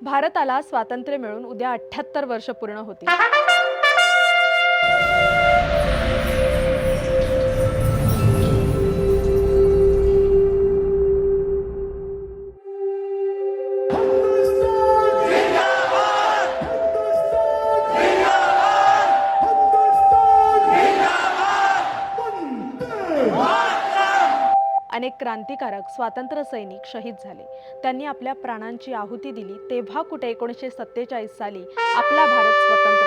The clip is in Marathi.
भारताला स्वातंत्र्य मिळून उद्या अठ्ठ्याहत्तर वर्ष पूर्ण होती अनेक क्रांतिकारक स्वातंत्र्य सैनिक शहीद झाले. त्यांनी आपल्या प्राणांची आहुती दिली. तेव्हा कुठे एकोणीसशे सत्तेचाळीस साली आपला भारत स्वतंत्र